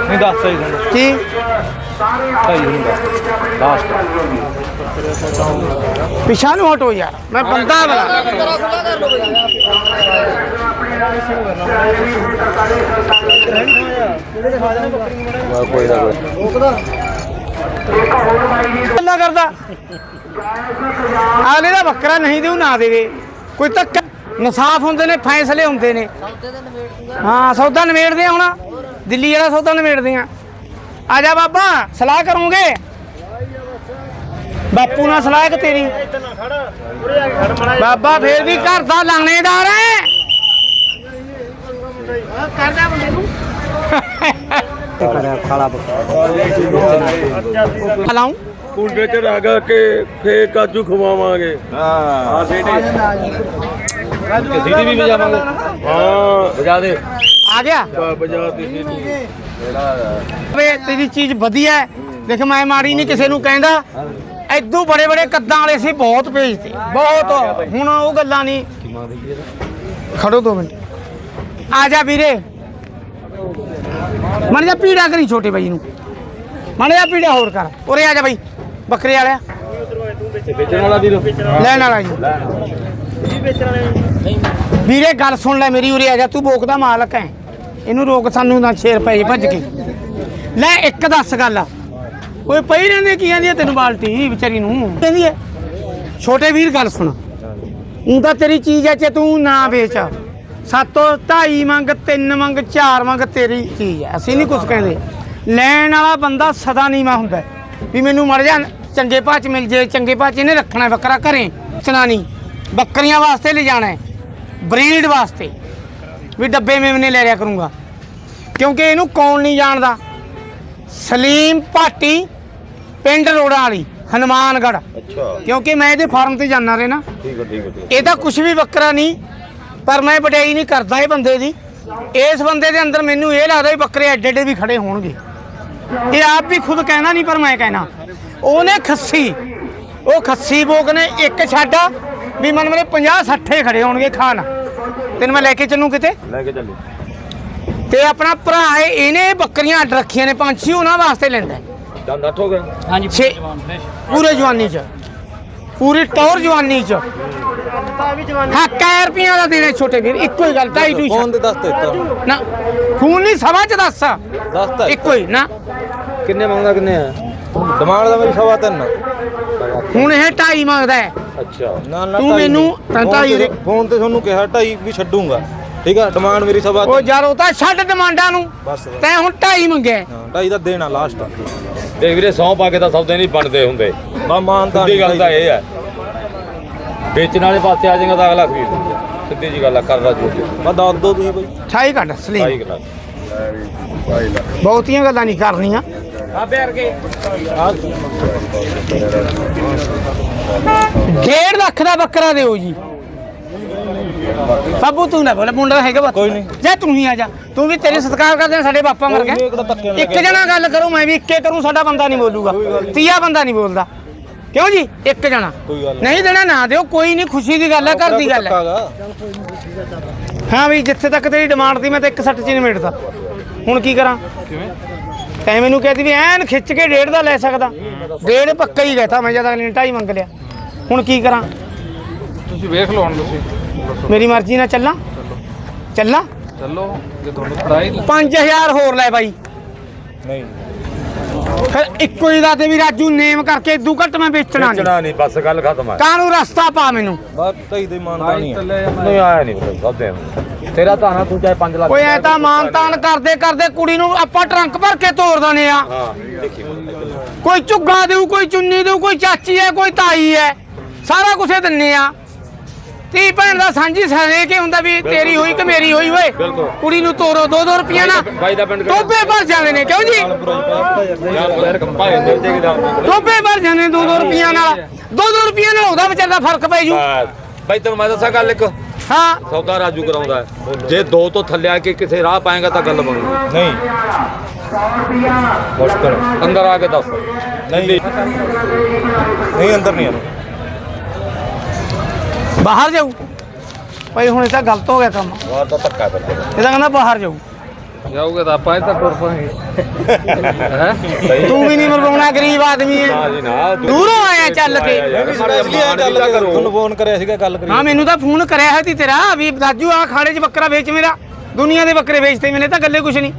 ਨਹੀਂ ਦੱਸ ਸਹੀ ਤੁਹਾਨੂੰ ਕੀ? ਸਹੀ ਨਹੀਂ ਦੱਸ ਲਾਸਟ ਪਿਛਾ ਨੂੰ ਹਟੋ ਯਾਰ ਮੈਂ ਬੰਦਾ ਬਣਾ ਕੋਈ ਨਾ ਕੋਈ। ਗੱਲਾਂ ਕਰਦਾ। ਆਲੇ ਦਾ ਬੱਕਰਾ ਨਹੀਂ ਦੇਉ ਨਾ ਦੇਵੇ। ਕੋਈ ਤੱਕ ਇਨਸਾਫ ਹੁੰਦੇ ਨੇ ਫੈਸਲੇ ਹੁੰਦੇ ਨੇ। ਹਾਂ ਸੌਦਾ ਨਿਬੇੜਦੇ ਆ ਹੁਣ। ਦਿੱਲੀ ਵਾਲਾ ਸੌਦਾ ਨਿਬੇੜਦੇ ਆ ਆ ਜਾ ਬਾਬਾ ਸਲਾਹ ਕਰੋਗੇ। ਬਾਪੂ ਨਾਲ ਸਲਾਹ ਕਿ ਤੇਰੀ। ਬਾਬਾ ਫੇਰ ਵੀ ਘਰ ਦਾ ਲਾਣੇਦਾਰ ਹੈ। ਕਰਦਾ ਬੰਦੇ ਨੂੰ ਹਲਾਉ ਕੁੰਡੇ ਚ ਰਗ ਕੇ ਫੇਰ ਕਾਜੂ ਖਵਾਵਾਂਗੇ। ਹਾਂ। ਬੇਟੇ ਸੀਟੀ ਵੀ ਵਜਾਵਾਂਗੇ ਹਾਂ। ਵਜਾ ਦੇ। ਆ ਗਿਆ। ਵੇ, ਤੇਰੀ ਚੀਜ਼ ਵਧੀਆ ਹੈ। ਦੇਖ, ਮੈਂ ਮਾੜੀ ਨਹੀਂ ਕਿਸੇ ਨੂੰ ਕਹਿੰਦਾ। ਐਦੂ ਬੜੇ ਬੜੇ ਕੱਦਾਂ ਵਾਲੇ ਸੀ, ਬਹੁਤ ਭੇਜਦੇ ਬਹੁਤ। ਹੁਣ ਉਹ ਗੱਲਾਂ ਨਹੀਂ। ਖੜੋ ਦੋ ਮਿੰਟ। ਆ ਜਾ ਵੀਰੇ। ਮਨ ਜਾ ਪੀੜਾ ਕਰੀ ਛੋਟੇ ਬਾਈ ਨੂੰ। ਮਨ ਜਾ ਪੀੜਾ ਹੋਰ ਕਰ। ਉਰੇ ਆ ਜਾ ਬਾਈ। ਬੱਕਰੇ ਵਾਲਿਆ। ਲੈਣ ਵਾਲਾ ਜੀ। ਵੀਰੇ, ਗੱਲ ਸੁਣ ਲੈ ਮੇਰੀ ਉਰੇ, ਆ ਜਾ। ਤੂੰ ਬੋਕ ਦਾ ਮਾਲਕ ਹੈ। ਇਹਨੂੰ ਰੋਕ ਸਾਨੂੰ ਨਾ ਛੇਰ ਪਏ ਭੱਜ ਕੇ। ਲੈ ਇੱਕ ਦੱਸ ਗੱਲ। ਓਏ ਪਈ ਰਹਿੰਦੇ ਕੀ ਆਂਦੀ ਤੈਨੂੰ ਬਾਲਟੀ ਵਿਚਾਰੀ ਨੂੰ? ਕਹਿੰਦੀ ਹੈ ਛੋਟੇ ਵੀਰ ਗੱਲ ਸੁਣ। ਉਹ ਤਾਂ ਤੇਰੀ ਚੀਜ਼ ਹੈ ਜੇ ਤੂੰ ਨਾ ਵੇਚ। ਸਾਤੋਂ ਢਾਈ ਮੰਗ, ਤਿੰਨ ਮੰਗ, ਚਾਰ ਮੰਗ ਤੇਰੀ ਚੀਜ਼ ਹੈ ਅਸੀਂ ਨਹੀਂ ਕੁਝ ਕਹਿੰਦੇ। ਲੈਣ ਵਾਲਾ ਬੰਦਾ ਸਦਾ ਨੀਵਾ ਹੁੰਦਾ ਵੀ ਮੈਨੂੰ ਮਰ ਜਾ ਚੰਗੇ ਭਾਅ ਚ ਮਿਲ ਜੇ, ਚੰਗੇ ਭਾਅ ਚ ਇਹਨੇ ਰੱਖਣਾ ਹੈ, ਬੱਕਰਾ ਘਰੇ। ਚਨਾਨੀ ਬੱਕਰੀਆਂ ਵਾਸਤੇ ਲੈ ਜਾਣਾ ਬਰੀਡ ਵਾਸਤੇ। ਵੀ ਡੱਬੇ ਮੇਮਨੇ ਲੈ ਰਿਆ ਕਰੂੰਗਾ। ਕਿਉਂਕਿ ਇਹਨੂੰ ਕੌਣ ਨਹੀਂ ਜਾਣਦਾ। ਸਲੀਮ ਭਾਟੀ ਪਿੰਡ ਰੋੜਾ ਵਾਲੀ ਹਨੂਮਾਨਗੜ੍ਹ। ਅੱਛਾ। ਕਿਉਂਕਿ ਮੈਂ ਇਹਦੇ ਫਾਰਮ ਤੇ ਜਾਣਾ ਰਹੇ ਨਾ। ਠੀਕ ਹੈ ਠੀਕ ਹੈ ਠੀਕ ਇਹ ਤਾਂ ਕੁਝ ਵੀ ਬੱਕਰਾ ਨਹੀਂ ਪਰ ਮੈਂ ਵਡਿਆਈ ਨਹੀਂ ਕਰਦਾ ਇਹ ਬੰਦੇ ਦੀ। ਇਸ ਬੰਦੇ ਦੇ ਅੰਦਰ ਮੈਨੂੰ ਇਹ ਲੱਗਦਾ ਵੀ ਬੱਕਰੇ ਐਡੇ ਐਡੇ ਵੀ ਖੜੇ ਹੋਣਗੇ। ਇਹ ਆਪ ਵੀ ਖੁਦ ਕਹਿਣਾ ਨਹੀਂ ਪਰ ਮੈਂ ਕਹਿਣਾ। ਉਹਨੇ ਖੱਸੀ। ਉਹ ਖੱਸੀ ਬੋਕ ਨੇ ਇੱਕ ਛੱਡ ਵੀ ਮਨ ਮੇਰੇ 50 60 ਖੜੇ ਹੋਣਗੇ ਖਾਨ ਤੈਨੂੰ ਮੈਂ ਲੈ ਕੇ ਚੱਲੂ ਕਿਤੇ? ਲੈ ਕੇ ਚੱਲੀ ਤੇ ਆਪਣਾ ਭਰਾ ਹੈ ਇਹਨੇ ਬੱਕਰੀਆਂ ਅੱਡ ਰੱਖੀਆਂ ਨੇ ਪੰਜ ਛੇ ਉਹਨਾਂ ਵਾਸਤੇ ਲੈਂਦਾ ਹੈ। ਦੰਦ ਅੱਠ ਹੋ ਗਏ ਹਾਂਜੀ ਛੇ ਪੂਰੇ ਜਵਾਨੀ ਚ। ਪੂਰੀ ਟੌਰ ਜਵਾਨੀ ਚ। ਹਾਂ ਕੈ ਰੁਪਈਆਂ ਦਾ ਦੇਣੇ ਛੋਟੇ ਵੀਰ ਇੱਕੋ ਹੀ ਗੱਲ ਢਾਈ ਟੂ ਫੋਨ ਤੇ ਦੱਸ ਦਿੱਤਾ ਨਾ ਖੂਨ ਨਹੀਂ ਸਭਾ ਚ ਦੱਸ। ਦੱਸਤਾ ਇੱਕੋ ਹੀ ਨਾ। ਕਿੰਨੇ ਮੰਗਦਾ ਕਿੰਨੇ ਆ? ਦਿਮਾਗ ਦਾ ਮੇਰੀ ਸਵਾ ਤਿੰਨ। ਹੁਣ ਇਹ ਢਾਈ ਮੰਗਦਾ ਹੈ। ਅੱਛਾ। ਨਾ ਨਾ ਤੂੰ ਢਾਈ ਮੈਨੂੰ ਨਹੀਂ। ਤਾਂ ਫੋਨ ਢਾਈ ਤੇ- ਦੇ- ਫੋਨ ਤੇ ਤੁਹਾਨੂੰ ਕਿਹਾ ਢਾਈ ਵੀ ਛੱਡੂਗਾ। ਠੀਕ ਆ? ਡਿਮਾਂਡ ਮੇਰੀ ਸਵਾ ਉਹ ਤਿੰਨ। ਯਾਰ ਉਹ ਤਾਂ ਛੱਡ ਡਿਮਾਂਡਾਂ ਨੂੰ। ਬਸ ਤੈਂ ਹੁਣ ਢਾਈ ਮੰਗਿਆ ਹੈ। ਹਾਂ, ਢਾਈ ਦਾ ਦੇਣਾ ਲਾਸਟ ਦੇਖ ਵੀਰੇ ਸੌ ਪਾ ਕੇ ਤਾਂ ਸੌਦੇ ਨਹੀਂ ਬਣਦੇ ਹੁੰਦੇ। ਬਾ ਮਾਨਤਾ ਸਿੱਧੀ ਗੱਲ ਤਾਂ ਇਹ ਹੈ। ਵੇਚਣ ਵਾਲੇ ਪਾਸੇ ਆ ਜਾਏਗਾ ਤਾਂ ਅਗਲਾ ਖਰੀਦ ਲਊਗਾ। ਸਿੱਧੀ ਜੀ ਗੱਲ ਆ ਕਰਦਾ ਜੋ ਬਾ ਦੱਸ ਦੋ ਤੁਸੀਂ ਬਈ ਠਾਈ ਕੱਢ ਸਲੀਮ। ਸਾਈ ਗੱਲ ਬਹੁਤੀਆਂ ਗੱਲਾਂ ਨਹੀਂ ਕਰਨੀਆਂ। ਡੇਢ ਲੱਖ ਦਾ ਬੱਕਰਾ ਦਿਓ ਜੀ। ਬਾਬੂ ਤੂੰ ਨਾ ਬੋਲੇ ਮੁੰਡਾ ਹੈਗਾ ਬਸ ਕੋਈ ਨਹੀਂ। ਜਾ ਤੂੰ ਹੀ ਆ ਜਾ। ਤੂੰ ਵੀ ਤੇਰੇ ਸਤਿਕਾਰ ਕਰਦੇ ਨੇ ਸਾਡੇ ਬਾਪਾ ਮਰ ਨਹੀਂ, ਗਏ। ਇੱਕ ਜਣਾ ਗੱਲ ਕਰੂੰ ਮੈਂ ਵੀ ਇੱਕੇ ਕਰੂੰ ਸਾਡਾ ਬੰਦਾ ਨਹੀਂ ਬੋਲੂਗਾ। ਤੀਆ ਬੰਦਾ ਨਹੀਂ ਬੋਲਦਾ। ਕਿਉਂ ਜੀ? ਇੱਕ ਜਣਾ। ਨਹੀਂ। ਦੇਣਾ ਨਾ ਦਿਓ ਕੋਈ ਨਹੀਂ ਖੁਸ਼ੀ ਦੀ ਗੱਲ ਹੈ ਘਰ ਦੀ ਗੱਲ ਹੈ। ਹਾਂ ਵੀ ਜਿੱਥੇ ਤੱਕ ਤੇਰੀ ਡਿਮਾਂਡ ਸੀ ਮੈਂ ਤਾਂ ਇੱਕ ਸੱਟ ਚ ਹੀ ਨਿਬੇੜਦਾ ਹੁਣ ਕੀ ਕਰਾਂ? ਕਿਵੇਂ? ਤੈਂ ਮੈਨੂੰ ਕਹਿਤੀ ਵੀ ਐਨ ਖਿੱਚ ਕੇ ਡੇਢ ਦਾ ਲੈ ਸਕਦਾ। ਡੇਢ ਪੱਕਾ ਹੀ ਕਹਤਾ ਮੈਂ ਜਦ ਅਗਲੇ ਨੇ ਢਾਈ ਮੰਗ ਲਿਆ। ਹੁਣ ਕੀ ਕਰਾਂ? ਤੁਸੀਂ ਵੇਖ ਲਓ ਹੁਣ ਤੁਸੀਂ। ਮੇਰੀ ਮਰਜ਼ੀ ਨਾਲ ਚੱਲਾਂ। ਚੱਲਾਂ? ਚੱਲੋ ਜੇ ਤੁਹਾਨੂੰ ਫੜਾਈ 5000 ਹੋਰ ਲੈ ਬਾਈ। ਨਹੀਂ। ਫਿਰ ਇੱਕੋ ਹੀ ਦਾ ਤੇ ਵੀ ਰਾਜੂ ਨੇਮ ਕਰਕੇ ਇਦੂ ਘੱਟ ਮੈਂ ਵੇਚਣਾ ਨਹੀਂ ਵੇਚਣਾ ਨਹੀਂ ਬਸ ਗੱਲ ਖਤਮ ਹੈ ਕਾਹਨੂੰ ਰਸਤਾ ਪਾ ਮੈਨੂੰ? ਬਾ ਢਾਈ ਦੇ ਮਾਨਤਾ ਨਹੀਂ ਹੈ ਨਹੀਂ ਆਇਆ ਨਹੀਂ ਸੌਦੇ ਨੂੰ ਤੇਰਾ ਤਾਂ ਨਾ ਤੂੰ ਚਾਹੇ 5 ਲੱਖ ਓਏ ਐ ਤਾਂ ਮਾਨ ਤਾਨ ਕਰਦੇ ਕਰਦੇ ਕੁੜੀ ਨੂੰ ਆਪਾਂ ਟਰੰਕ ਭਰ ਕੇ ਤੋਰ ਦਨੇ ਆ। ਹਾਂ ਦੇਖੀ ਕੋਈ ਝੁੱਗਾ ਦੇਊ ਕੋਈ ਚੁੰਨੀ ਦੇਊ ਕੋਈ ਚਾਚੀ ਹੈ ਕੋਈ ਤਾਈ ਹੈ ਸਾਰਾ ਕੁਛ ਦਿੰਨੇ ਆ। ਤੀ ਭੈਣ ਦਾ ਸਾਂਝੀ ਸਰੇ ਕੇ ਹੁੰਦਾ ਵੀ ਤੇਰੀ ਹੋਈ ਕਿ ਮੇਰੀ ਹੋਈ ਓਏ। ਕੁੜੀ ਨੂੰ ਤੋਰੋ 2-2 ਰੁਪਈਆ ਨਾ? ਟੋਪੇ ਭਰ ਜਾਂਦੇ ਨੇ ਕਿਉਂ ਜੀ? ਟੋਪੇ ਭਰ ਜਾਂਦੇ 2-2 ਰੁਪਈਆ ਨਾਲ 2-2 ਰੁਪਈਆ ਨਾਲ ਉਹਦਾ ਵਿਚਾਰ ਦਾ ਫ਼ਰਕ ਪੈ ਜੂ। ਬਾਈ ਤੈਨੂੰ ਮੈਂ ਦੱਸਾਂ ਗੱਲ ਇੱਕ। ਹਾਂ। ਸੌਦਾ ਰਾਜੂ ਕਰਾਉਂਦਾ। ਜੇ ਦੋ ਤੋਂ ਥੱਲੇ ਆ ਕੇ ਕਿਸੇ ਰਾਹ ਪਾਏਗਾ ਤਾਂ ਗੱਲ ਬਣੂ। ਨਹੀਂ। ਮੁਸ਼ਕਲ ਅੰਦਰ ਆ ਕੇ ਦੱਸ। ਨਹੀਂ। ਨਹੀਂ ਅੰਦਰ ਨਹੀਂ ਆਣਾ ਬਾਹਰ ਜਾਊ। ਭਾਈ ਹੁਣ ਇਹ ਤਾਂ ਗਲਤ ਹੋ ਗਿਆ ਕੰਮ। ਵਾਰ ਤਾਂ ਧੱਕਾ ਫਿਰ ਇਹ ਤਾਂ ਕਹਿੰਦਾ ਬਾਹਰ ਜਾਊ। ਜਾਓਗੇ ਤਾਂ ਆਪਾਂ ਇੱਥੇ ਟੁਰ ਪਾਂਗੇ ਹੈ? ਤੂੰ ਵੀ ਨਹੀਂ ਮਰਵਾਉਣਾ ਗਰੀਬ ਆਦਮੀ ਹੈ। ਨਾ ਜੀ ਨਾ। ਦੂਰੋਂ ਆਇਆ ਚੱਲ ਕੇ। ਤੁਹਾਨੂੰ ਫੋਨ ਕਰਿਆ ਸੀਗਾ ਗੱਲ ਕਰੀ। ਹਾਂ ਮੈਨੂੰ ਤਾਂ ਫੋਨ ਕਰਿਆ ਹੈ ਤੀ ਤੇਰਾ ਵੀ ਦਾਜੂ ਆ ਖਾੜੇ 'ਚ ਬੱਕਰਾ ਵੇਚ ਮੇਰਾ। ਦੁਨੀਆ ਦੇ ਬੱਕਰੇ ਵੇਚਦੇ ਮੈਨੇ ਤਾਂ ਗੱਲੇ ਕੁਛ ਨਹੀਂ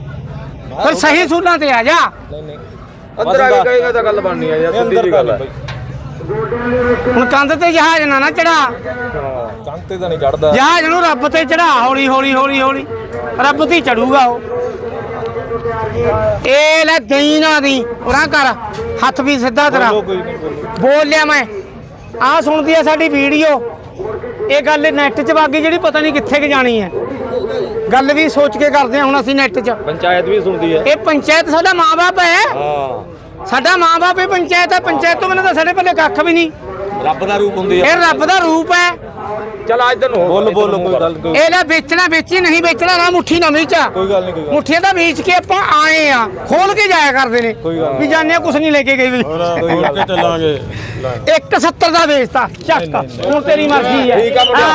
ਪਰ ਸਹੀ ਸੂਲਾਂ ਤੇ ਆ ਜਾ। ਨਹੀਂ ਨਹੀਂ। ਅੰਦਰ ਆ ਕੇ ਕਹੇਗਾ ਤਾਂ ਗੱਲ ਬਣਨੀ ਆ ਯਾਰ ਇਹ ਸਿੱਧੀ ਜੀ ਗੱਲ ਹੈ ਹੁਣ ਕੰਧ ਤੇ ਜਹਾਜ਼ ਨਾ ਨਾ ਚੜਾ। ਕੰਨ ਤੇ ਤਾਂ ਨਹੀਂ ਚੜਦਾ। ਜਹਾਜ਼ ਨੂੰ ਰੱਬ ਤੇ ਚੜਾ ਹੌਲੀ ਹੌਲੀ ਹੌਲੀ ਹੌਲੀ। ਰੱਬ ਤੇ ਹੀ ਚੜੂਗਾ ਉਹ। ਇਹ ਲੈ ਦਈ ਨਾ ਦੀ ਉਰਾਂ ਕਰ ਹੱਥ ਵੀ ਸਿੱਧਾ ਤੇਰਾ। ਬੋਲੋ ਲਿਆ ਮੈਂ। ਆ ਸੁਣਦੀ ਆ ਸਾਡੀ ਵੀਡੀਓ। ਇਹ ਗੱਲ ਨੈਟ 'ਚ ਵਾਗੀ ਜਿਹੜੀ ਪਤਾ ਨਹੀਂ ਕਿੱਥੇ ਕਿ ਜਾਣੀ ਹੈ। ਗੱਲ ਵੀ ਸੋਚ ਕੇ ਕਰਦੇ ਆ ਹੁਣ ਅਸੀਂ ਨੈਟ 'ਚ। ਪੰਚਾਇਤ ਵੀ ਸੁਣਦੀ ਹੈ। ਇਹ ਪੰਚਾਇਤ ਸਾਡਾ ਮਾਂ-ਬਾਪ ਹੈ। ਹਾਂ। ਸਾਡਾ ਮਾਂ-ਬਾਪ ਹੀ ਪੰਚਾਇਤ ਹੈ ਪੰਚਾਇਤ ਤੋਂ ਬਿਨਾਂ ਤਾਂ ਸਾਡੇ ਪੱਲੇ ਕੱਖ ਵੀ ਨਹੀਂ। ਰੱਬ ਦਾ ਰੂਪ ਹੁੰਦੀ ਇਹ ਰੱਬ ਦਾ ਰੂਪ ਹੈ। ਚਲ ਇੱਧਰ ਨੂੰ ਹੋ, ਬੋਲ ਬੋਲੋ ਕੋਈ ਗੱਲ ਕੋਈ ਇਹ ਲੈ ਵੇਚਣਾ ਵੇਚੀ ਨਹੀਂ ਵੇਚਣਾ ਨਾ ਮੁੱਠੀ ਨਾ ਵੇਚਾ। ਕੋਈ ਗੱਲ ਨਹੀਂ ਕੋਈ ਗੱਲ ਮੁੱਠੀਆਂ ਤਾਂ ਵੇਚ ਕੇ ਆਪਾਂ ਆਏ ਆ ਖੋਲ ਕੇ ਜਾਇਆ ਕਰਦੇ ਨੇ। ਕੋਈ ਗੱਲ ਵੀ ਜਾਣਿਆ ਕੁਛ ਨਹੀਂ ਲੈ ਕੇ ਗਏ ਵੀ। ਕੋਈ ਕੇ ਚੱਲਾਂਗੇ 170 ਦਾ ਵੇਚਤਾ ਚੱਕ। ਹੁਣ ਤੇਰੀ ਮਰਜ਼ੀ ਹੈ। ਠੀਕ ਆ ਮੁੰਡਾ।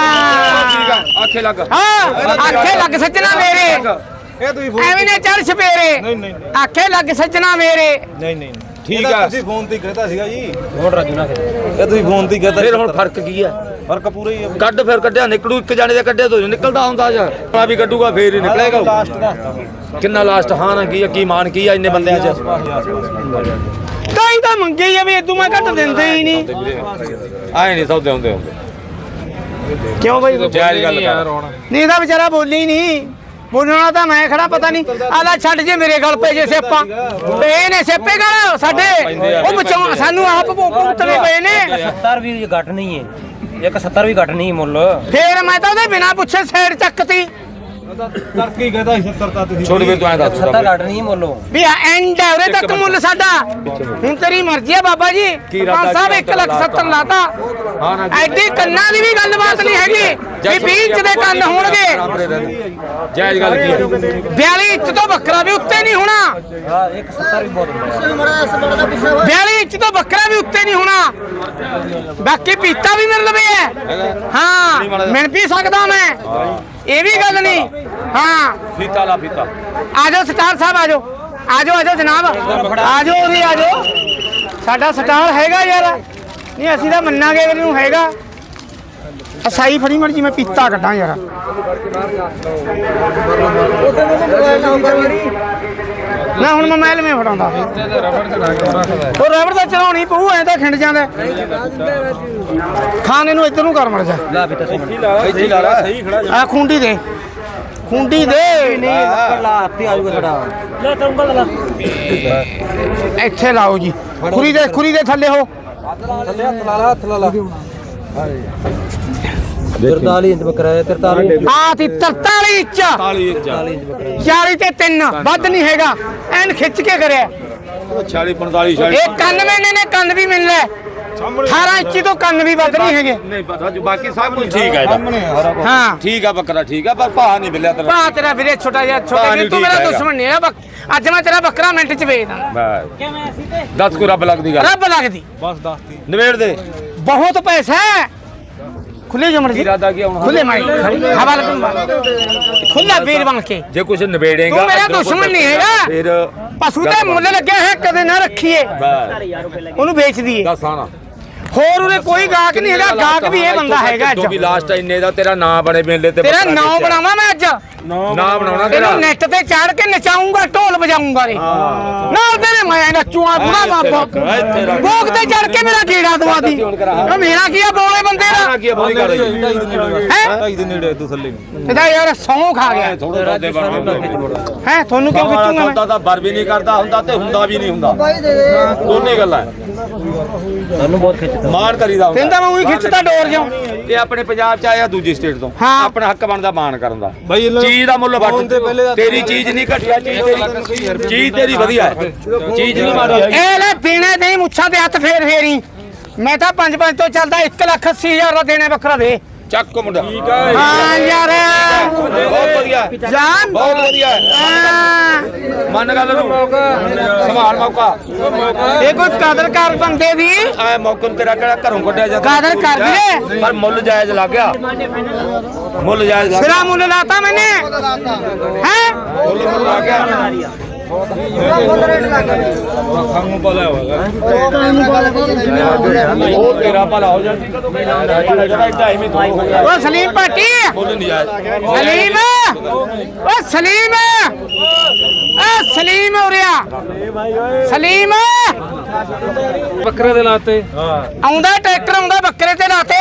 ਠੀਕ ਆ ਆਖੇ ਲੱਗ। ਹਾਂ ਆਖੇ ਲੱਗ ਸੱਜਣਾ ਮੇਰੇ। ਇਹ ਤੁਸੀਂ ਫੋਨ ਐਵੇਂ ਨੇ ਚੜ ਛਪੇਰੇ ਨਹੀਂ ਨਹੀਂ ਆਖੇ ਲੱਗ ਸੱਜਣਾ ਮੇਰੇ। ਨਹੀਂ ਨਹੀਂ ਠੀਕ ਆ। ਤੁਸੀਂ ਫੋਨ ਤੇ ਹੀ ਕਹਤਾ ਸੀਗਾ ਜੀ। ਹੋਰ ਰਾਜੂ ਨਾ ਇਹ ਤੁਸੀਂ ਫੋਨ ਤੇ ਹੀ ਕਹਤਾ ਫਿਰ ਹੁਣ ਫ਼ਰਕ ਕੀ ਆ? ਫ਼ਰਕ ਪੂਰਾ ਹੀ ਹੈ ਬਈ। ਕੱਢ ਫਿਰ ਕੱਢਿਆ ਨਿਕਲੂ ਇੱਕ ਜਾਣੇ ਦਾ ਕੱਢਿਆ ਦੋ ਨਿਕਲਦਾ ਹੁੰਦਾ ਯਾਰ ਆ ਵੀ ਕੱਢੂਗਾ ਫੇਰ ਹੀ ਨਿਕਲੇਗਾ ਲਾਸਟ ਦੱਸਦਾ ਕਿੰਨਾ ਲਾਸਟ ਹਾਂ ਨਾ ਕੀ ਆ ਕੀ ਮਾਨ ਕੀ ਆ ਇੰਨੇ ਬੰਦਿਆਂ ਚ? ਹੀ, ਤਾਂ ਹੀ ਤਾਂ ਮੰਗੇ ਹੀ ਆ ਵੀ ਇਦੋਂ ਮੈਂ ਘੱਟ ਦਿੰਦੇ ਹੀ ਨਹੀਂ। ਆਏ ਨਹੀਂ ਸੌਦੇ ਹੁੰਦੇ ਹੁੰਦੇ। ਕਿਉਂ ਬਈ? ਜਾਇਜ਼ ਗੱਲ ਕਰ। ਯਾਰ ਹੁਣ ਨਹੀਂ ਤਾਂ ਵਿਚਾਰਾ ਬੋਲੀ ਨਹੀਂ। ਬੋਲਣਾ ਤਾਂ ਮੈਂ ਖੜਾ ਪਤਾ ਨਹੀਂ। ਆਲਾ ਛੱਡ ਜੇ ਮੇਰੇ ਗਲ ਪਏ ਜੇ ਸੇਪਾ ਪਏ ਨੇ ਸੇਪੇ ਗਲ ਸਾਡੇ। ਉਹ ਬਚਾਉ ਸਾਨੂੰ ਆਪ ਭੁਗਤਣੇ ਪਏ ਨੇ। 70 ਵੀ ਘਟ ਨਹੀਂ ਹੈ। ਇੱਕ 70 ਵੀ ਘਟ ਨਹੀਂ ਮੁੱਲ। ਫੇਰ ਮੈਂ ਤਾਂ ਉਹਦੇ ਬਿਨਾ ਪੁੱਛੇ ਸਾਈਡ ਚੱਕਤੀ। ਕਰਕੇ ਹੀ ਕਹਤਾ ਸੀ 70 ਤਾਂ ਤੁਸੀਂ ਛੋੜ ਵੀਰ ਤੂੰ ਐਂ ਦੱਸ 70 ਘਟ ਨਹੀਂ ਮੁੱਲ। ਵੀ ਐਂਡ ਹੈ ਉਰੇ ਤੱਕ ਮੁੱਲ ਸਾਡਾ। ਹੁਣ ਤੇਰੀ ਮਰਜ਼ੀ ਹੈ ਬਾਬਾ ਜੀ। ਸਾਹਿਬ ਕੀ 1 ਲੱਖ 70 ਲਾਤਾ। ਐਡੀ ਕੰਨਾਂ ਦੀ ਵੀ ਗੱਲਬਾਤ ਨਹੀਂ ਹੈਗੀ। ਵੀ 20 ਇੰਚ ਦੇ ਕੰਨ ਹੋਣਗੇ। ਜਾਇਜ਼ ਗੱਲ ਕੀ? ਆ 42 ਇੰਚ ਤੋਂ ਬੱਕਰਾ ਵੀ ਉੱਤੇ ਨਹੀਂ ਹੋਣਾ। ਹਾਂ ਇੱਕ 70 ਵੀ ਬਹੁਤ ਹੁੰਦਾ। 42 ਇੰਚ ਤੋਂ ਬੱਕਰਾ ਵੀ ਉੱਤੇ ਨਹੀਂ ਹੋਣਾ। ਬਾਕੀ ਪੀਤਾ ਵੀ ਮੇਰੇ ਲਵੇ ਹੈ। ਹਾਂ ਮਿਣ ਵੀ ਸਕਦਾ ਮੈਂ। ਇਹ ਵੀ ਗੱਲ ਨਹੀਂ। ਹਾਂ। ਫੀਤਾ ਲਾ ਫੀਤਾ ਆ ਜਾਓ ਸਟਾਰ ਸਾਹਿਬ ਆ ਜਾਓ। ਆ ਜਾਓ ਆ ਜਾਓ ਜਨਾਬ। ਆ ਜਾਓ ਉਰੇ ਆ ਜਾਓ। ਸਾਡਾ ਸਟਾਰ ਹੈਗਾ ਯਾਰ। ਨਹੀਂ ਅਸੀਂ ਤਾਂ ਮੰਨਾਂਗੇ ਇਹਨੂੰ ਹੈਗਾ। ਅਸਾਈ ਫੜੀ ਮਰਜ਼ੀ ਮੈਂ ਪੀਤਾ ਕੱਢਾਂ ਯਾਰ। ਨਾ ਹੁਣ ਮੈਂ ਮਹਿਲ ਮੇ ਫੜਾਉਂਦਾ। ਉਹ ਰਬੜ ਤਾਂ ਚੜਾਉਣੀ ਪਊ ਐ ਤਾਂ ਖਿੰਡ ਜਾਂਦਾ। ਖਾਨ ਇਹਨੂੰ ਇੱਧਰ ਨੂੰ ਕਰ ਮੜ ਜਾ। ਲਾ ਵੀ ਤੁਸੀਂ ਸਹੀ ਲਾ ਲਾ। ਸਹੀ ਖੜਾ ਆ ਖੁੰਡੀ ਦੇ। ਖੁੰਡੀ ਦੇ। ਲਾ ਹੱਥੇ ਇੱਥੇ ਲਾਓ ਜੀ। ਖੁਰੀ ਦੇ ਖੁਰੀ ਦੇ ਥੱਲੇ ਹੋ। ਥੱਲੇ ਹੱਥ ਲਾ ਲਾ ਹੱਥ ਲਾ ਲਾ। 43 ਇੰਚ ਬੱਕਰਾ ਹੈ 43 ਆ ਤੀ 43 ਇੰਚ। 40 ਇੰਚ 40 ਤੇ 3 ਵੱਧ ਨਹੀਂ ਹੈਗਾ। ਐਨ ਖਿੱਚ ਕੇ ਕਰਿਆ। 40 45 46 ਇਹ ਕੰਨ ਮੈਨੇ ਨੇ ਕੰਨ ਵੀ ਮਿਲ ਲੈ 18 ਇੰਚੀ ਤੋਂ ਕੰਨ ਵੀ ਵੱਧ ਨਹੀਂ ਹੈਗੇ। ਨਹੀਂ ਪਤਾ ਜੋ ਬਾਕੀ ਸਭ ਕੁਝ ਠੀਕ ਹੈ ਇਹਦਾ। ਆ। ਹਾਂ। ਠੀਕ ਆ ਬੱਕਰਾ ਠੀਕ ਆ ਪਰ ਭਾਅ ਨਹੀਂ ਮਿਲਿਆ ਤੇਰਾ। ਭਾ ਤੇਰਾ ਵੀਰੇ ਛੋਟਾ ਜਿਹਾ ਛੋਟਾ ਨੀ ਵੀਰ ਤੂੰ ਮੇਰਾ। ਦੁਸ਼ਮਣ ਨਹੀਂ ਹੈ ਬੱਕ- ਅੱਜ ਮੈਂ ਤੇਰਾ ਬੱਕਰਾ ਮਿੰਟ ਚ ਵੇਚ ਦਾਂ ਬਸ ਦੱਸ ਕੋ ਰੱਬ ਲੱਗਦੀ ਗੱਲ। ਰੱਬ ਲੱਗਦੀ। ਬਸ ਦੱਸਤੀ ਨਵੇੜ ਦੇ। ਬਹੁਤ ਪੈਸਾ ਹੈ ਖੁੱਲੇ ਜਮੜ ਜੀ ਇਰਾਦਾ ਕੀ ਹੁਣ ਖੁੱਲੇ ਮਾਈ ਹਵਾ ਲੱਗੂਗਾ ਖੁੱਲਾ ਵੀਰ ਬਣ ਕੇ ਜੇ ਕੁਝ ਨਵੇੜੇਗਾ ਤੂੰ ਮੇਰਾ ਦੁਸ਼ਮਣ ਨਹੀਂ ਹੈਗਾ। ਫਿਰ ਪਸ਼ੂ ਤੇ ਮੁੱਲ ਲੱਗਿਆ ਹੈ ਕਦੇ ਨਾ ਰੱਖੀਏ ਬਸ ਉਹਨੂੰ ਵੇਚ ਦਈਏ ਦੱਸ ਹੋਰ ਉਹਦੇ ਕੋਈ ਗਾਹਕ ਨਹੀਂ ਹੈਗਾ ਗਾਹਕ ਵੀ ਇਹ ਬੰਦਾ ਹੈਗਾ ਤੂੰ ਵੀ ਅੱਜ ਲਾਸਟ ਇੰਨੇ ਦਾ ਤੇਰਾ ਨਾਂ ਬਣੇ ਮੇਲੇ ਤੇ ਤੇਰਾ ਬੱਕਰਾ ਨਾਂ ਵੇਚਿਆ। ਬਣਾਵਾਂ ਮੈਂ ਅੱਜ ਨਾਂ ਬਣਾਉਣਾ ਤੇਰਾ। ਇਹਨੂੰ ਨੈਟ ਤੇ ਚਾੜ ਕੇ ਨਚਾਉਂਗਾ ਢੋਲ ਵਜਾਉਂਗਾ ਰੇ। ਨਾਲ ਤੇਰੇ ਮੈਂ ਨੱਚੂਆ ਬੁੜਾ ਬਾਬਾ। ਭੋਗ ਤੇ ਚੜ ਕੇ ਮੇਰਾ ਗੇੜਾ ਦਵਾ ਦੀ। ਉਹ ਮੇਰਾ ਕੀ ਆ ਬੋਲੇ ਬੰਦੇ ਦਾ? ਕੀ ਆ ਬੋਲੀ ਕਰ। ਢਾਈ ਦੇ ਨੇੜੇ ਹੈਂ? ਢਾਈ ਦੇ ਨੇੜੇ ਤੂੰ ਥੱਲੇ ਨੂੰ। ਇਹਦਾ ਯਾਰ ਸੌਂ ਖਾ ਗਿਆ। ਥੋੜਾ ਦੋਦੇ ਬਣ ਹੈ ਤੁਹਾਨੂੰ ਕਿਉਂ ਖਿੱਚੂਗਾ ਮੈਂ? ਹੁੰਦਾ ਤਾਂ ਬਰ ਵੀ ਨਹੀਂ ਕਰਦਾ ਹੁੰਦਾ ਤੇ ਹੁੰਦਾ ਵੀ ਨਹੀਂ ਹੁੰਦਾ। ਦੋਨੇ ਗੱਲਾਂ ਹੈ। ਸਾਨੂੰ ਬਹੁਤ ਖਿੱਚਦਾ। ਮਾਣ ਕਰੀਦਾ ਹੁੰਦਾ। ਤਾਂ ਮੈਂ ਉਹੀ ਖਿੱਚਦਾ ਡੋਰ ਜਾਉ। ਇਹ ਆਪਣੇ ਪੰਜਾਬ ਚ ਆਇਆ ਦੂਜੀ ਸਟੇਟ ਤੋਂ। ਹਾਂ। ਆਪਣਾ ਹੱਕ ਬਣਦਾ ਮਾਣ ਕਰਨ ਦਾ। ਬਾਈ ਚੀਜ਼ ਦਾ ਮੁੱਲ ਵੱਟ ਦਾ- ਤੇਰੀ ਚੀਜ਼ ਨਹੀਂ ਘਟਿਆ ਚੀਜ਼ ਤੇਰੀ ਚੀਜ਼ ਤੇਰੀ ਵਧੀਆ ਹੈ। ਚੀਜ਼ ਨਹੀਂ ਮਾੜੀ। ਇਹ ਲੈ ਪੀਣੇ ਦੇ ਮੁੱਛਾਂ ਤੇ ਹੱਥ ਫੇਰ ਫੇਰੀ ਮੈਂ ਤਾਂ 5-5 ਤੋਂ ਚੱਲਦਾ 1 ਲੱਖ 80 ਹਜ਼ਾਰ ਦਾ ਦੇਣਾ ਬੱਕਰਾ ਦੇ। ਚੱਕ ਮੁੰਡਾ। ਠੀਕ ਹਾਂ ਯਾਰ। ਬਹੁਤ ਵਧੀਆ। ਜਾਨ। ਬਹੁਤ ਵਧੀਆ। ਹਾਂ। ਮੰਨ ਗੱਲ ਨੂੰ। ਸੰਭਾਲ ਮੌਕਾ। ਇਹ ਕੋਈ ਕਦਰ ਕਰ ਬੰਦੇ ਦੀ? ਐ ਮੌਕੇ ਨੂੰ ਤੇਰਾ ਕਿਹੜਾ ਘਰੋਂ ਕੱਢਿਆ ਜਾਂਦਾ? ਕਦਰ ਕਰ ਵੀਰੇ। ਪਰ ਮੁੱਲ ਜਾਇਜ਼ ਲੱਗ ਗਿਆ। ਮੁੱਲ ਜਾਇਜ਼ ਲੱਗ ਸਿਰਾ ਮੁੱਲ ਲਾਤਾ ਮੈਨੇ। ਹੈ? ਮੁੱਲ ਮੁੱਲ ਲੱਗ ਗਿਆ। ਉਹ ਸਲੀਮ ਭਾਟੀ। ਸਲੀਮ। ਓ ਸਲੀਮ। ਓ ਸਲੀਮ ਹੋ ਰਿਹਾ। ਸਲੀਮ। ਬੱਕਰੇ ਦੇ ਲਾਤੇ ਆਉਂਦਾ ਟਰੈਕਟਰ ਆਉਂਦਾ ਬੱਕਰੇ ਤੇ। ਲਾਤੇ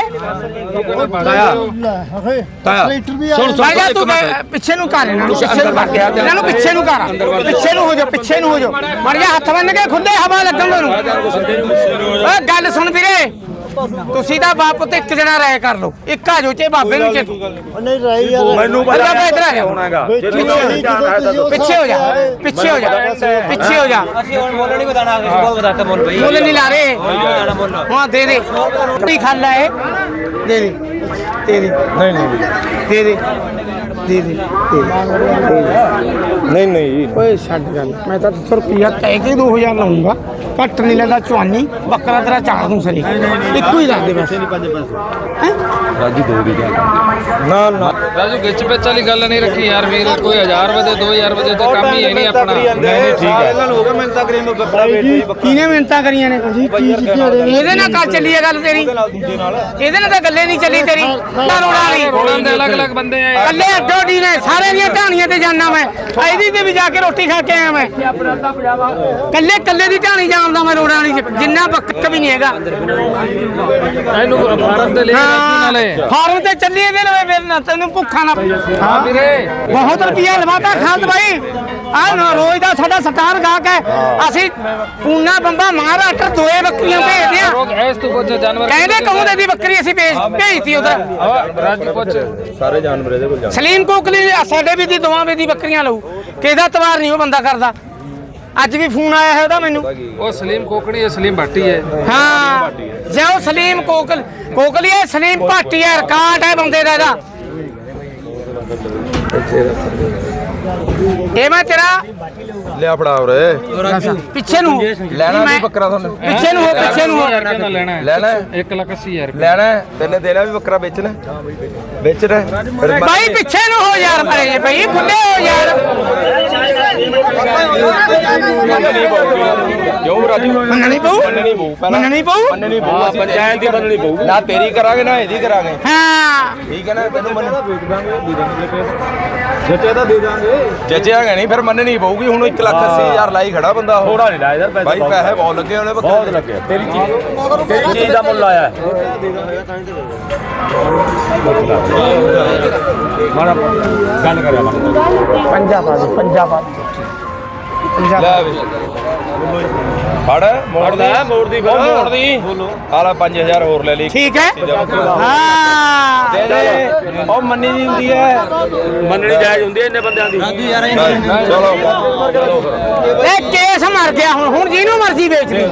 ਤਾਇਆ। ਸੁਣ ਸੁਣ। ਤੂੰ ਪਿੱਛੇ ਨੂੰ ਕਰ ਇਹਨਾਂ ਨੂੰ ਪਿੱਛੇ ਨੂੰ ਕਰ ਇਹਨਾਂ ਨੂੰ ਪਿੱਛੇ ਨੂੰ ਕਰ ਪਿੱਛੇ ਨੂੰ ਹੋ ਜਾ ਪਿੱਛੇ ਨੂੰ ਹੋ ਜਾ ਮੜ ਜਾ ਹੱਥ ਬੰਨ ਕੇ ਖੁੱਲੇ ਹਵਾ ਲੱਗਣ ਨੂੰ। ਓਏ ਗੱਲ ਸੁਣ ਵੀਰੇ। ਤੁਸੀਂ ਤਾਂ ਬਾਪ ਤੇ ਇੱਕ ਜਣਾ ਰਾਇ ਕਰ ਲਓ। ਇੱਕ ਆ ਜੋ ਚੇ ਬਾਬੇ ਨੂੰ ਚੇ ਮੈਨੂੰ ਅੱਲਾ ਬੈ ਇਧਰ ਆ ਜਾ। ਹੋਣਾਗਾ ਪਿੱਛੇ ਹੋ ਜਾ ਪਿੱਛੇ ਹੋ ਜਾ ਪਿੱਛੇ ਹੋ ਜਾ। ਅਸੀਂ ਹੁਣ ਮੁੱਲ ਨਹੀਂ ਬਤਾਣਾ ਅਸੀਂ ਬਹੁਤ ਬਤਾਤਾ ਮੁੱਲ ਭਾਈ ਮੁੱਲ ਨਹੀਂ ਲਾ ਰਹੇ। ਹਾਂ ਦੇ ਦੇ। ਕੀ ਖਾਲਾ ਹੈ ਦੇ ਦੇ। ਦੇ ਦੇ। ਨਹੀਂ ਨਹੀਂ। ਦੇ ਦੇ। ਦੇ ਦੇ ਨਹੀਂ ਨਹੀਂ ਓਏ ਛੱਡ ਗੱਲ ਮੈਂ ਤਾਂ 200 ਰੁਪਿਆ ਕੇ 2000 ਲਾਉਂਗਾ ਘੱਟ ਨਹੀਂ ਲੈਂਦਾ ਚਵਾਨੀ ਬੱਕਰਾ ਤੇਰਾ ਚਾਰ ਦੂੰ ਸਰੀ। ਇੱਕੋ ਹੀ ਦੱਸ ਦੇ ਬਸ। ਹੈਂ? ਨਾ ਨਾ। ਰਾਜੂ ਗਿੱਚ ਪਿੱਚ ਵਾਲੀ ਗੱਲ ਨਹੀਂ ਰੱਖੀ ਯਾਰ ਵੀਰ। ਕੋਈ 1000 ਵਜੇ 2000 ਵਜੇ ਤਾਂ ਕੰਮ ਹੀ ਹੈ ਨਹੀਂ ਆਪਣਾ। ਨਹੀਂ ਨਹੀਂ ਠੀਕ ਹੈ। ਇਹਨਾਂ ਨੂੰ ਹੋ ਗਿਆ ਮੈਂ ਤਾਂ ਕਰੀਮ ਬੱਕਰਾ ਵੇਚੀ ਕਿਹਨੇ ਮਿੰਤਾਂ ਕਰੀਆਂ ਨੇ ਇਹਦੇ ਨਾਲ ਕੱਲ ਚੱਲੀ ਹੈ ਗੱਲ ਤੇਰੀ। ਦੂਜੇ ਨਾਲ। ਇਹਦੇ ਨਾਲ ਤਾਂ ਗੱਲੇ ਨਹੀਂ ਚੱਲੀ ਤੇਰੀ। ਰੋਣਾ ਵਾਲੀ ਰੋਲਾਂ ਦੇ ਅਲੱਗ-ਅਲੱਗ ਬੰਦੇ ਆ। ਕੱਲੇ ਅੱਡੋ ਡੀ ਨੇ ਸਾਰੇ ਦੀਆਂ ਢਾਣੀਆਂ ਤੇ ਜਾਣਾ ਮੈਂ। ਇਹਦੀ ਤੇ ਵੀ ਜਾ ਕੇ ਰੋਟੀ ਖਾ ਕੇ ਆਇਆ ਮੈਂ। ਕੱਲੇ ਕੱਲੇ ਦੀ ਢਾਣੀ ਜਾਣਦਾ ਮੈਂ ਰੋੜਾਂ ਵਾਲੀ ਚ ਜਿੰਨਾ ਬੱਕ ਵੀ ਨਹੀਂ ਹੈਗਾ। ਇਹਨੂੰ ਫਾਰਮ ਤੇ ਲੈ ਕੇ ਰੱਖੀ ਨਾਲੇ ਫਾਰਮ ਤੇ ਚੱਲੀ ਇਹਦੇ ਨਾਲ ਫਿਰ ਨਾ ਤੈਨੂੰ ਭੁੱਖਾ ਨਾ ਹਾਂ ਵੀਰੇ। ਬਹੁਤ ਰੁਪਈਆ ਲਵਾਤਾ ਖਾਂਦ ਬਾਈ। ਆ ਰੋਜ਼ ਦਾ ਸਾਡਾ ਸਟਾਰ ਗਾਹਕ ਹੈ। ਅਸੀਂ ਪੂਨਾ ਬੰਬਾ ਮਹਾਰਾਸ਼ਟਰ ਦੋਏ ਬੱਕਰੀਆਂ ਭੇਜਦੇ ਆ ਐਸ ਤੋਂ ਕੁਝ ਜਾਨਵਰ ਕਹਿੰਦੇ ਕਹੂੰ ਦੀ ਬੱਕਰੀ ਅਸੀਂ ਭੇਜ ਭੇਜਤੀ ਉਧਰ ਹਾਂ, ਰਾਜੂ ਕੁਝ ਸਾਰੇ ਜਾਨਵਰ ਇਹਦੇ ਕੋਲ ਜਾਂਦੇ ਸਲੀਮ ਕੋਕਲੀ ਸਾਡੇ ਵੀ ਦੀ ਦੋਵਾਂ ਵੀ ਦੀ ਬੱਕਰੀਆਂ ਲਊ। ਕਿਹਦਾ ਤਵਾਰ ਨਹੀਂ ਉਹ ਬੰਦਾ ਕਰਦਾ। ਅੱਜ ਵੀ ਫੋਨ ਆਇਆ ਹੈ ਉਹਦਾ ਮੈਨੂੰ। ਉਹ ਸਲੀਮ ਕੋਕੜੀ ਹੈ ਸਲੀਮ ਭਾਟੀ ਹੈ। ਹਾਂ ਜੇ ਉਹ ਸਲੀਮ ਕੋਕਲ ਕੋਕਲੀ ਹੈ ਸਲੀਮ ਭਾਟੀ ਹੈ ਰਿਕਾਰਡ ਹੈ ਬੰਦੇ ਦਾ ਇਹਦਾ। ਇਹ ਮੈਂ ਤੇਰਾ ਲਿਆ ਫੜਾ ਉਰੇ। ਪਿੱਛੇ ਨੂੰ। ਲੈਣਾ ਵੀ ਬੱਕਰਾ ਤੁਹਾਨੂੰ। ਪਿੱਛੇ ਨੂੰ ਹੋ ਪਿੱਛੇ ਨੂੰ ਹੋ। 1000 ਰੁਪਏ ਦਾ ਲੈਣਾ। ਹੈ। ਲੈਣਾ ਹੈ? 1 ਲੱਖ 80 ਹਜ਼ਾਰ ਰੁਪਏ। ਲੈਣਾ ਹੈ? ਤੈਨੇ ਦੇਣਾ ਵੀ ਬੱਕਰਾ ਵੇਚਣਾ ਵੇਚਣਾ ਹੈ? ਫਿਰ ਮੈਂ- ਭਾਈ ਪਿੱਛੇ ਨੂੰ ਹੋ ਯਾਰ ਪਰੇ ਜੇ ਭਾਈ ਖੁੱਲੇ ਹੋ ਯਾਰ। ਮੰਨਣੀ ਪਊਗੀ ਕਿਉਂ ਰਾਜੂ? ਮੰਨਣੀ ਪਊ? ਮੰਨਣੀ ਪਊ ਪਹਿਲਾਂ ਮੰਨਣੀ ਪਊ? ਮੰਨਣੀ ਪਊ ਹਾਂ ਪੰਚਾਇਤ ਦੀ ਮੰਨਣੀ ਪਊ। ਨਾ ਤੇਰੀ ਕਰਾਂਗੇ ਨਾ ਇਹਦੀ ਕਰਾਂਗੇ। ਹਾਂ। ਠੀਕ ਹੈ ਨਾ ਤੈਨੂੰ ਮੰਨ ਜੱਜੇ ਤਾਂ ਦੇ ਦਾਂਗੇ ਜੱਜਿਆਗਾ ਨਹੀਂ ਫਿਰ ਮੰਨਣੀ ਪਊਗੀ। ਹੁਣ 1 ਲੱਖ 80 ਹਜ਼ਾਰ ਲਾਈ ਖੜਾ ਬੰਦਾ ਉਹ। ਥੋੜਾ ਨਹੀਂ ਲਾਇਆ ਯਾਰ ਪੈਸੇ ਭਾਈ ਪੈਸੇ ਬਹੁਤ ਲੱਗੇ ਉਹਨੇ ਬਹੁਤ ਲੱਗੇ। ਤੇਰੀ ਚੀਜ਼ ਤੇਰੀ ਚੀਜ਼ ਦਾ ਮੁੱਲ ਆਇਆ। ਗੱਲ ਕਰਿਆ ਪੰਜਾਬ ਲੈ ਵੀ ਫੜ ਮੋੜ ਲੈ ਮੋੜ ਦੀ ਫਿਰ ਮੋੜ ਦੀ। ਆਲਾ 5000 ਹੋਰ ਲੈ ਲਈ। ਠੀਕ ਹੈ। ਹਾਂ। ਦੇ ਦੇ। ਉਹ ਮੰਨੀ ਨਹੀਂ ਹੁੰਦੀ ਹੈ ਮੰਨਣੀ ਜਾਇਜ਼ ਹੁੰਦੀ ਹੈ ਇੰਨੇ ਬੰਦਿਆਂ ਦੀ। ਚਲੋ ਫਿਰ ਇਹ ਕੇਸ ਮਰ ਗਿਆ ਹੁਣ। ਹੁਣ ਜਿਹਨੂੰ ਮਰਜ਼ੀ ਵੇਚ ਲਈ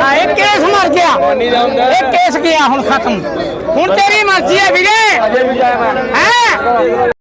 ਹਾਂ ਇਹ ਕੇਸ ਮਰ ਗਿਆ। ਇਹ ਕੇਸ ਗਿਆ ਹੁਣ ਖਤਮ। ਹੁਣ ਤੇਰੀ ਮਰਜ਼ੀ ਹੈ ਵੀਰੇ। ਹੈ?